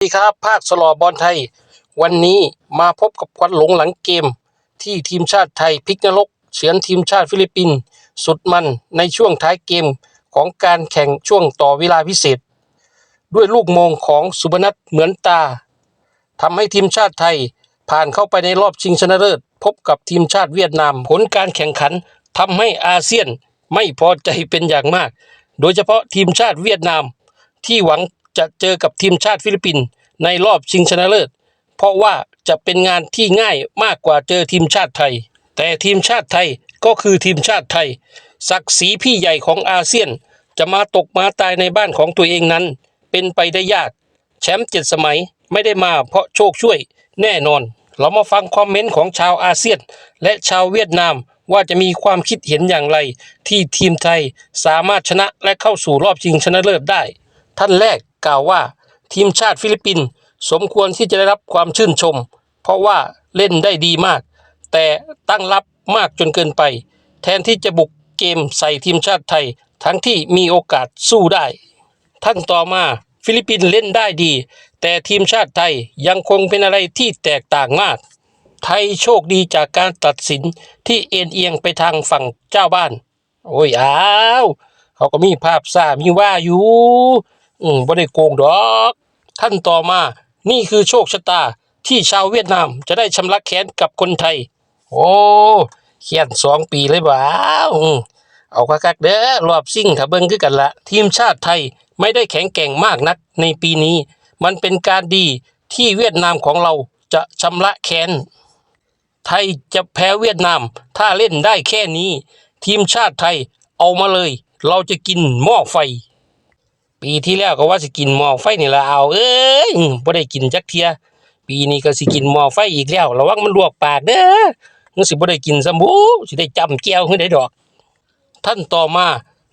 สวัสดีครับภาคสลอบอลไทย วันนี้มาพบกับควันหลงหลังเกม ที่ทีมชาติไทยพลิกนรกเฉือนทีมชาติฟิลิปปินส์สุดมันในช่วงท้ายเกมของการแข่งช่วงต่อเวลาพิเศษ ด้วยลูกโมงของสุบนัทเหมือนตาทำให้ทีมชาติไทยผ่านเข้าไปในรอบชิงชนะเลิศพบกับทีมชาติเวียดนาม ผลการแข่งขันทำให้อาเซียนไม่พอใจเป็นอย่างมาก โดยเฉพาะทีมชาติเวียดนามที่หวัง จะเจอกับทีมชาติฟิลิปปินส์ในรอบชิงชนะเลิศ เพราะว่าจะเป็นงานที่ง่ายมากกว่าเจอทีมชาติไทย แต่ทีมชาติไทยก็คือทีมชาติไทย ศักดิ์ศรีพี่ใหญ่ของอาเซียน จะมาตกมาตายในบ้านของตัวเองนั้น เป็นไปได้ยาก แชมป์เจ็ดสมัยไม่ได้มาเพราะโชคช่วยแน่นอน เรามาฟังคอมเมนต์ของชาวอาเซียน และชาวเวียดนามว่าจะมีความคิดเห็นอย่างไร ที่ทีมไทยสามารถชนะและเข้าสู่รอบชิงชนะเลิศได้ ท่านแรก กล่าวว่าทีมชาติฟิลิปปินส์สมควรที่จะได้รับความชื่นชม เพราะว่าเล่นได้ดีมาก แต่ตั้งรับมากจนเกินไป แทนที่จะบุกเกมใส่ทีมชาติไทย ทั้งที่มีโอกาสสู้ได้ ท่านต่อมาฟิลิปปินส์เล่นได้ดี แต่ทีมชาติไทยยังคงเป็นอะไรที่แตกต่างมาก ไทยโชคดีจากการตัดสินที่เอ็นเอียงไปทางฝั่งเจ้าบ้าน โอ้ยอ้าว เขาก็มีภาพซ่ามีว่าอยู่ อืมบ่ได้โกงดอกท่านต่อมา นี่คือโชคชะตาที่ชาวเวียดนามจะได้ชำระแค้นกับคนไทย โอ้เขียนสองปีเลยบ่าวเอาคักๆเด้อรอบซิ่งถ้าเบิ่งคือกันละทีมชาติไทยไม่ได้แข็งแกร่งมากนักในปีนี้ มันเป็นการดีที่เวียดนามของเราจะชำระแค้น ไทยจะแพ้เวียดนาม ถ้าเล่นได้แค่นี้ ทีมชาติไทยเอามาเลย เราจะกินหม้อไฟ ปีที่แล้วก็ว่าสิกินหม้อไฟนี่ละเอาเอ้ยบ่ได้กินจักเทีย ปีนี้ก็สิกินหม้อไฟอีกแล้วระวังมันลวกปากเด้อมันสิบ่ได้กินซ้ำบูสิได้จำแก้วขึ้นได้ดอก ท่านต่อมา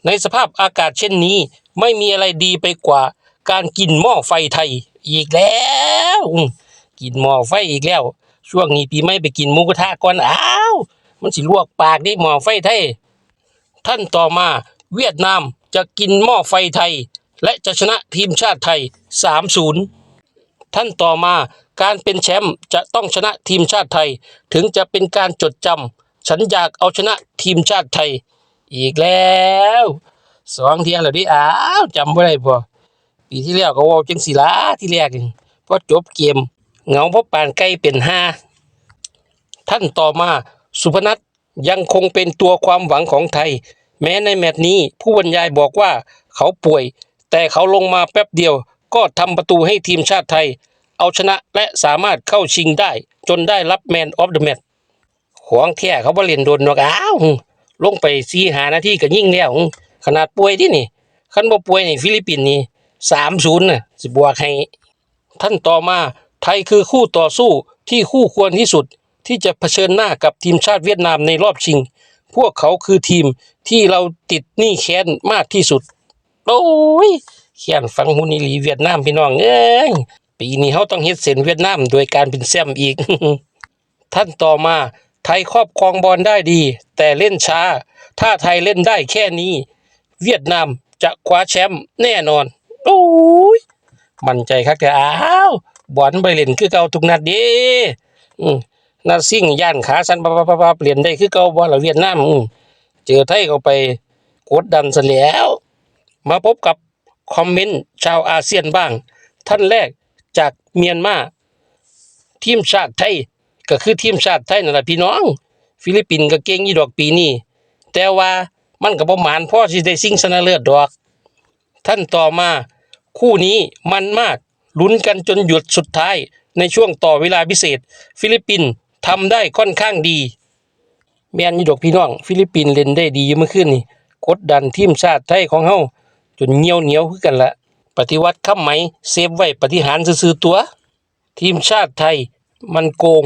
ในสภาพอากาศเช่นนี้ ไม่มีอะไรดีไปกว่า การกินหม้อไฟไทยอีกแล้วกินหม้อไฟอีกแล้ว ช่วงนี้ปีใหม่ไปกินหมูกระทะก่อนอ้าวมันสิลวกปากได้หม้อไฟไทย ท่านต่อมาเวียดนามจะกินหม้อไฟไทย และจะชนะทีมชาติไทย 3-0 ท่านต่อมาการเป็นแชมป์จะต้องชนะทีมชาติไทย ถึงจะเป็นการจดจำฉันอยากเอาชนะทีมชาติไทย อีกแล้วสองเทียแล้วดิอ้าวจำไม่ได้พอปีที่แล้วก็ว่าจังสีละที่แรกนี่พอจบเกมเหงาเพราะปานไก่เป็นห้าท่านต่อมาสุพนัทยังคงเป็นตัวความหวังของไทย แม้ในแมตช์นี้ผู้บรรยายบอกว่าเขาป่วย แต่เขาลงมาแป๊บเดียวก็ทำประตูให้ทีมชาติไทย เอาชนะและสามารถเข้าชิงได้ จนได้รับแมนออฟเดอะแมตช์ของแท้เขาบ่เล่นโดนดอกอ้าวลงไปสีหานาทีก็ยิ่งแล้วขนาดป่วยที่นี่คันบ่ป่วยนี่ฟิลิปปินส์นี่สามศูนย์น่ะสิบวกให้ ท่านต่อมาไทยคือคู่ต่อสู้ที่คู่ควรที่สุดที่จะเผชิญหน้ากับทีมชาติเวียดนามในรอบชิง พวกเขาคือทีมที่เราติดหนี้แค้นมากที่สุด โอ้ยแค้นฟังฮุนิลีเวียดนามพี่น้องเอ้ยปีนี้เขาต้องเฮ็ดเส้นเวียดนามโดยการเป็นแซมป์อีก ท่านต่อมาไทยครอบครองบอลได้ดี แต่เล่นช้า ถ้าไทยเล่นได้แค่นี้ เวียดนามจะคว้าแชมป์แน่นอนโอ้ยมั่นใจคักแต่อ้าวบอลไปเล่นคือเก่าทุกนัดเด้นัดซิ่งย่านขาสันปะปะปะปะเปลี่ยนได้คือเก่าบอลเวียดนามอืมเจอไทยเข้าไปกดดันซะแล้ว มาพบกับคอมเมนต์ชาวอาเซียนบ้าง ท่านแรกจากเมียนมาทีมชาติไทยก็คือทีมชาติไทยนั่นแหละพี่น้อง ฟิลิปปินส์ก็เก่งยู่ดอกปีนี้แต่ว่ามันก็บ่หมานพ่อสิได้ซิ่งชนะเลิศดอก ท่านต่อมาคู่นี้มันมากลุ้นกันจนหยุดสุดท้ายในช่วงต่อเวลาพิเศษ ฟิลิปปินส์ทำได้ค่อนข้างดี แมนยู่ดอกพี่น้อง ฟิลิปปินส์เล่นได้ดีเมื่อคืนนี่กดดันทีมชาติไทยของเฮา จนเหนียวเหนียวคือกันละปฏิวัติคำไหมเซฟไว้ปฏิหารซื่อตัว ทีมชาติไทย มันโกง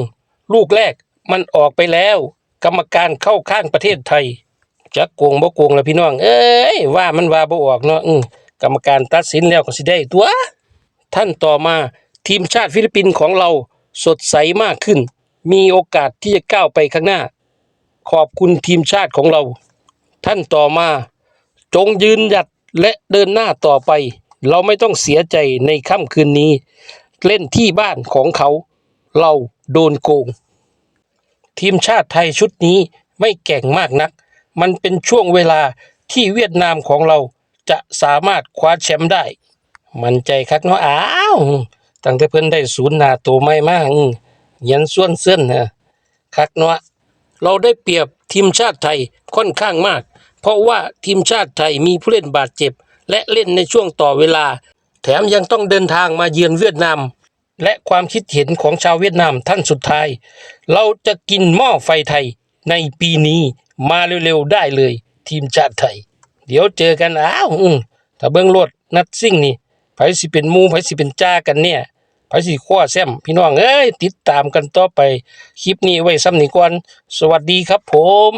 ลูกแรกมันออกไปแล้ว กรรมการเข้าข้างประเทศไทยจักโกงบ่โกงละพี่น้อง เอ้ยว่ามันว่าบ่ออกเนาะกรรมการตัดสินแล้วก็สิได้ตัว ท่านต่อมาทีมชาติฟิลิปปินส์ของเราสดใสมากขึ้น มีโอกาสที่จะก้าวไปข้างหน้า ขอบคุณทีมชาติของเรา ท่านต่อมา จงยืนหยัด และเดินหน้าต่อไป เราไม่ต้องเสียใจในค่ำคืนนี้ เล่นที่บ้านของเขา เราโดนโกง ทีมชาติไทยชุดนี้ไม่แก่งมากนัก มันเป็นช่วงเวลาที่เวียดนามของเราจะสามารถคว้าแชมป์ได้ มันใจคักเนาะอ้าวตั้งแต่เพิ่นได้ศูนย์นาโตไม่มากยันส่วนเส้นนะคักเนาะเราได้เปรียบทีมชาติไทยค่อนข้างมาก เพราะว่าทีมชาติไทยมีผู้เล่นบาดเจ็บ และเล่นในช่วงต่อเวลา แถมยังต้องเดินทางมาเยือนเวียดนาม และความคิดเห็นของชาวเวียดนามท่านสุดท้าย เราจะกินหม้อไฟไทยในปีนี้มาเร็วๆได้เลย ทีมชาติไทย เดี๋ยวเจอกันอ้าวอืมถ้าเบิ้งรถนัดซิ่งนี่ไผสิเป็นมูไผสิเป็นจ้ากันเนี่ยไผสิคว้าแซมพี่น้องเอ้ยติดตามกันต่อไป คลิปนี้ไว้ซ้ำนี้ก่อน สวัสดีครับผม